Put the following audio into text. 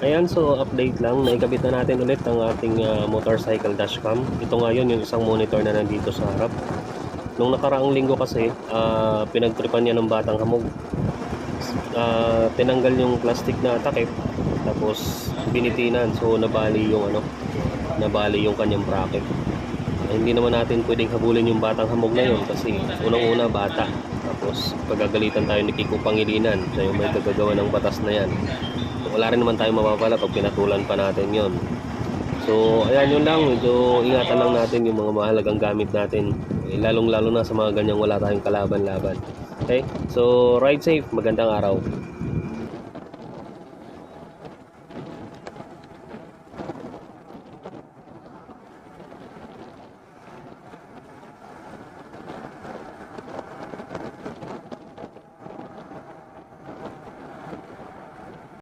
Ayan, so update lang. Naikabit na natin ulit ang ating ah, motorcycle dashcam. Ito nga yun, yung isang monitor na nandito sa harap. Nung nakaraang linggo kasi, ah, pinagtripan niya ng batang hamog. Ah, tinanggal yung plastic na takip, tapos binitinan. So nabali yung ano, nabali yung kanyang bracket. Eh, hindi naman natin pwedeng habulin yung batang hamog na yun kasi unang-una bata. Tapos pagagalitan tayo ni Kiko Pangilinan, siya yung may kagagawa ng batas na yan. Wala rin naman tayo mapapala pag pinatulan pa natin yon. So, ayan yun lang. Medyo ingatan lang natin yung mga mahalagang gamit natin. Eh, lalong-lalo na sa mga ganyang wala tayong kalaban-laban. Okay? So, ride safe. Magandang araw.